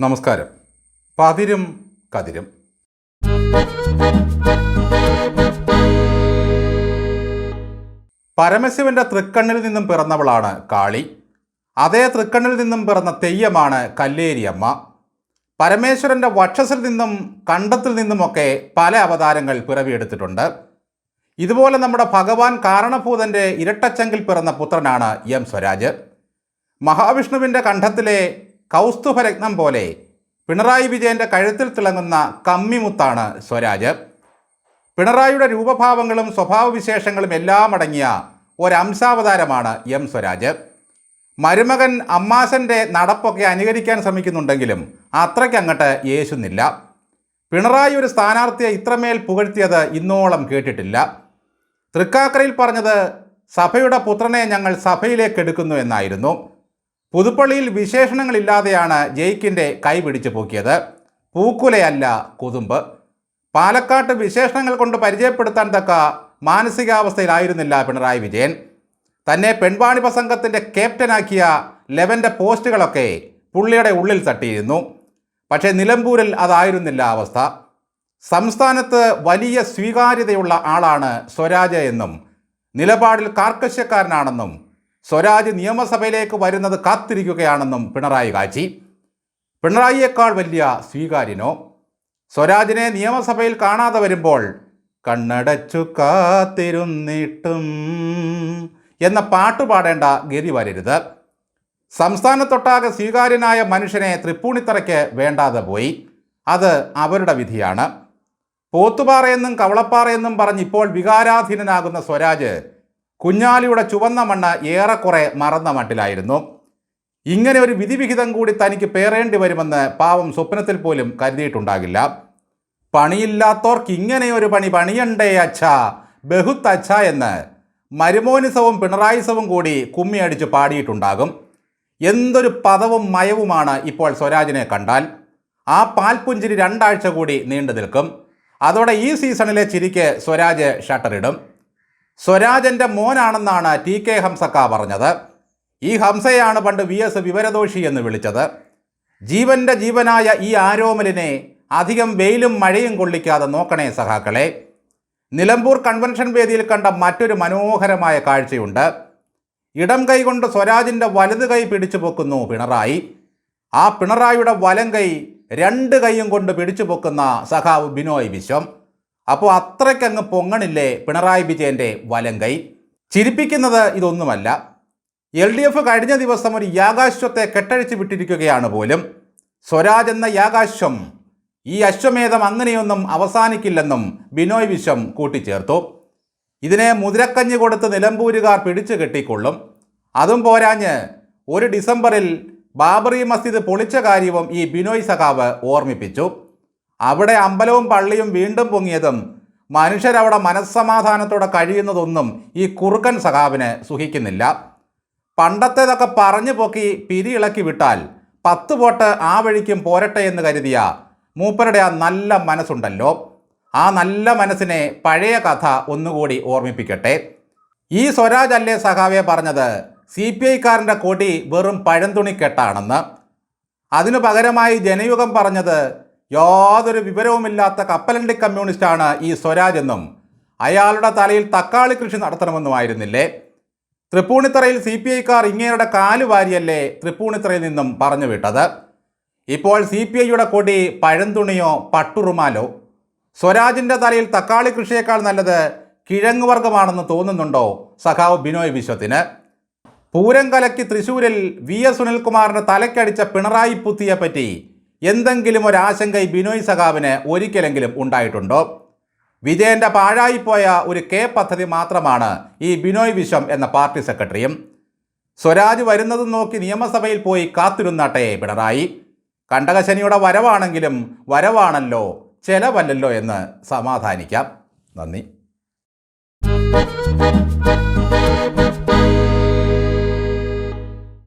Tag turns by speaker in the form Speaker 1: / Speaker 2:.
Speaker 1: നമസ്കാരം. പതിരും കതിരും. പരമശിവന്റെ തൃക്കണ്ണിൽ നിന്നും പിറന്നവളാണ് കാളി. അതേ തൃക്കണ്ണിൽ നിന്നും പിറന്ന തെയ്യമാണ് കല്ലേരിയമ്മ. പരമേശ്വരന്റെ വക്ഷസിൽ നിന്നും കണ്ടത്തിൽ നിന്നുമൊക്കെ പല അവതാരങ്ങൾ പിറവിയെടുത്തിട്ടുണ്ട്. ഇതുപോലെ നമ്മുടെ ഭഗവാൻ കാരണഭൂതന്റെ ഇരട്ടച്ചങ്കിൽ പിറന്ന പുത്രനാണ് എം സ്വരാജ്. മഹാവിഷ്ണുവിന്റെ കണ്ഠത്തിലെ കൗസ്തുഭരത്നം പോലെ പിണറായി വിജയന്റെ കഴുത്തിൽ തിളങ്ങുന്ന കമ്മിമുത്താണ് സ്വരാജ്. പിണറായിയുടെ രൂപഭാവങ്ങളും സ്വഭാവവിശേഷങ്ങളും എല്ലാം അടങ്ങിയ ഒരംശാവതാരമാണ് എം സ്വരാജ്. മരുമകൻ അമ്മാസന്റെ നടപ്പൊക്കെ അനുകരിക്കാൻ ശ്രമിക്കുന്നുണ്ടെങ്കിലും അത്രയ്ക്ക് അങ്ങോട്ട് യേശുന്നില്ല. പിണറായി ഒരു സ്ഥാനാർത്ഥിയെ ഇത്രമേൽ പുകഴ്ത്തിയത് ഇന്നോളം കേട്ടിട്ടില്ല. തൃക്കാക്കരയിൽ പറഞ്ഞത് സഭയുടെ പുത്രനെ ഞങ്ങൾ സഭയിലേക്ക് എടുക്കുന്നു എന്നായിരുന്നു. പുതുപ്പള്ളിയിൽ വിശേഷണങ്ങളില്ലാതെയാണ് ജയിക്കിന്റെ കൈ പിടിച്ചു പോക്കിയത്. പൂക്കുലയല്ല കുതുമ്പ്. പാലക്കാട്ട് വിശേഷണങ്ങൾ കൊണ്ട് പരിചയപ്പെടുത്താൻ തക്ക മാനസികാവസ്ഥയിലായിരുന്നില്ല പിണറായി വിജയൻ. തന്നെ പെൺവാണിഭ സംഘത്തിന്റെ ക്യാപ്റ്റനാക്കിയ ലെവന്റെ പോസ്റ്റുകളൊക്കെ പുള്ളിയുടെ ഉള്ളിൽ തട്ടിയിരുന്നു. പക്ഷേ നിലമ്പൂരിൽ അതായിരുന്നില്ല അവസ്ഥ. സംസ്ഥാനത്ത് വലിയ സ്വീകാര്യതയുള്ള ആളാണ് സ്വരാജ എന്നും നിലപാടിൽ കാർക്കശ്യക്കാരനാണെന്നും സ്വരാജ് നിയമസഭയിലേക്ക് വരുന്നത് കാത്തിരിക്കുകയാണെന്നും പിണറായി കാച്ചി. പിണറായിയേക്കാൾ വലിയ സ്വീകാര്യനോ? സ്വരാജിനെ നിയമസഭയിൽ കാണാതെ വരുമ്പോൾ കണ്ണടച്ചു കാത്തിരുന്നിട്ടും എന്ന പാട്ട് പാടേണ്ട ഗതി വരരുത്. സംസ്ഥാനത്തൊട്ടാകെ സ്വീകാര്യനായ മനുഷ്യനെ തൃപ്പൂണിത്തറയ്ക്ക് വേണ്ടാതെ പോയി. അത് അവരുടെ വിധിയാണ്. പോത്തുപാറയെന്നും കവളപ്പാറയെന്നും പറഞ്ഞ് ഇപ്പോൾ വികാരാധീനനാകുന്ന സ്വരാജ് കുഞ്ഞാലിയുടെ ചുവന്ന മണ്ണ് ഏറെക്കുറെ മറന്ന മട്ടിലായിരുന്നു. ഇങ്ങനെ ഒരു വിധിവിഹിതം കൂടി തനിക്ക് പേറേണ്ടി വരുമെന്ന് പാവം സ്വപ്നത്തിൽ പോലും കരുതിയിട്ടുണ്ടാകില്ല. പണിയില്ലാത്തവർക്ക് ഇങ്ങനെയൊരു പണി പണിയണ്ടേ അച്ഛ ബഹുത്ത് അച്ഛ എന്ന് മരുമോനിസവും പിണറായിസവും കൂടി കുമ്മിയടിച്ച് പാടിയിട്ടുണ്ടാകും. എന്തൊരു പദവും മയവുമാണ് ഇപ്പോൾ സ്വരാജിനെ കണ്ടാൽ. ആ പാൽപുഞ്ചിരി രണ്ടാഴ്ച കൂടി നീണ്ടു നിൽക്കും. അതോടെ ഈ സീസണിലെ ചിരിക്ക് സ്വരാജ് ഷട്ടറിടും. സ്വരാജന്റെ മോനാണെന്നാണ് ടി കെ ഹംസക്ക പറഞ്ഞത്. ഈ ഹംസയാണ് പണ്ട് വി എസ് വിവരദോഷി എന്ന് വിളിച്ചത്. ജീവന്റെ ജീവനായ ഈ ആരോമലിനെ അധികം വെയിലും മഴയും കൊള്ളിക്കാതെ നോക്കണേ സഹാക്കളെ നിലമ്പൂർ കൺവെൻഷൻ വേദിയിൽ കണ്ട മറ്റൊരു മനോഹരമായ കാഴ്ചയുണ്ട്. ഇടം കൈകൊണ്ട് സ്വരാജിന്റെ വലത് കൈ പിടിച്ചു പൊക്കുന്നു പിണറായി. ആ പിണറായിയുടെ വലം കൈ രണ്ട് കൈയും കൊണ്ട് പിടിച്ചു പൊക്കുന്ന സഖാവ് ബിനോയ് വിശ്വം. അപ്പോൾ അത്രയ്ക്കങ്ങ് പൊങ്ങണില്ലേ പിണറായി വിജയന്റെ വലം കൈ? ചിരിപ്പിക്കുന്നത് ഇതൊന്നുമല്ല. എൽ ഡി എഫ് കഴിഞ്ഞ ദിവസം ഒരു യാഗാശ്വത്തെ കെട്ടഴിച്ചു വിട്ടിരിക്കുകയാണ് പോലും. സ്വരാജ് എന്ന യാഗാശ്വം. ഈ അശ്വമേധം അങ്ങനെയൊന്നും അവസാനിക്കില്ലെന്നും ബിനോയ് വിശ്വം കൂട്ടിച്ചേർത്തു. ഇതിനെ മുതിരക്കഞ്ഞ് കൊടുത്ത് നിലമ്പൂരുകാർ പിടിച്ചു കെട്ടിക്കൊള്ളും. അതും പോരാഞ്ഞ് ഒരു ഡിസംബറിൽ ബാബറി മസ്ജിദ് പൊളിച്ച കാര്യവും ഈ ബിനോയ് സഖാവ് ഓർമ്മിപ്പിച്ചു. അവിടെ അമ്പലവും പള്ളിയും വീണ്ടും പൊങ്ങിയതും മനുഷ്യരവിടെ മനസ്സമാധാനത്തോടെ കഴിയുന്നതൊന്നും ഈ കുറുക്കൻ സഖാവിന് സുഖിക്കുന്നില്ല. പണ്ടത്തേതൊക്കെ പറഞ്ഞു പൊക്കി പിരി ഇളക്കി വിട്ടാൽ പത്ത് പോട്ട് ആ വഴിക്കും പോരട്ടെ എന്ന് കരുതിയ മൂപ്പരുടെ ആ നല്ല മനസ്സുണ്ടല്ലോ. ആ നല്ല മനസ്സിനെ പഴയ കഥ ഒന്നുകൂടി ഓർമ്മിപ്പിക്കട്ടെ. ഈ സ്വരാജ് അല്ലേ സഖാവെ പറഞ്ഞത്? സി പി ഐക്കാരന്റെ കൊടി വെറും പഴന്തുണിക്കെട്ടാണെന്ന് അതിനു പകരമായി ജനയുഗം പറഞ്ഞത് യാതൊരു വിവരവുമില്ലാത്ത കപ്പലണ്ടി കമ്മ്യൂണിസ്റ്റാണ് ഈ സ്വരാജ് എന്നും അയാളുടെ തലയിൽ തക്കാളി കൃഷി നടത്തണമെന്നുമായിരുന്നില്ലേ? തൃപ്പൂണിത്തറയിൽ സി പി ഐക്കാർ ഇങ്ങേരുടെ കാലുവാരിയല്ലേ തൃപ്പൂണിത്തറയിൽ നിന്നും പറഞ്ഞു വിട്ടത്? ഇപ്പോൾ സി പി ഐയുടെ കൊടി പഴന്തുണിയോ പട്ടുറുമാലോ? സ്വരാജിന്റെ തലയിൽ തക്കാളി കൃഷിയേക്കാൾ നല്ലത് കിഴങ്ങ് വർഗമാണെന്ന് തോന്നുന്നുണ്ടോ സഖാവ് ബിനോയ് വിശ്വത്തിന്? പൂരം കലക്കി തൃശൂരിൽ വി എസ് സുനിൽകുമാറിന് തലക്കടിച്ച പിണറായി പുത്തിയെ പറ്റി എന്തെങ്കിലും ഒരു ആശങ്ക ഈ ബിനോയ് സഖാവിന് ഒരിക്കലെങ്കിലും ഉണ്ടായിട്ടുണ്ടോ? വിജയന്റെ പാഴായിപ്പോയ ഒരു കെ പദ്ധതി മാത്രമാണ് ഈ ബിനോയ് വിശ്വം എന്ന പാർട്ടി സെക്രട്ടറിയും. സ്വരാജ് വരുന്നതും നോക്കി നിയമസഭയിൽ പോയി കാത്തിരുന്നാട്ടെ പിണറായി. കണ്ടകശനിയുടെ വരവാണെങ്കിലും വരവാണല്ലോ ചെലവല്ലല്ലോ എന്ന് സമാധാനിക്കാം. നന്ദി.